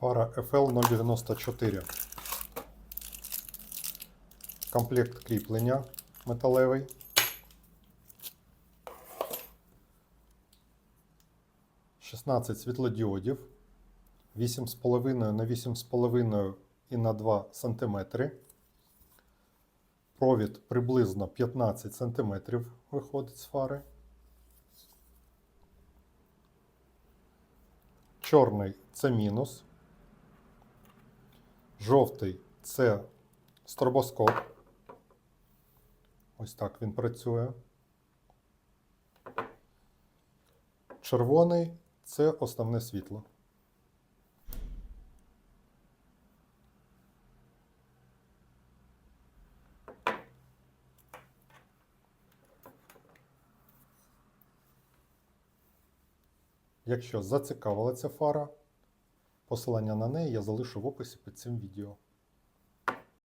Фара FL094. Комплект кріплення металевий. Шістнадцять світлодіодів. 8,5 на 8,5 і на 2 см. Провід приблизно 15 см виходить з фари. Чорний це мінус. Жовтий це стробоскоп. Ось так він працює. Червоний це основне світло. Якщо зацікавила ця фара, посилання на неї я залишу в описі під цим відео.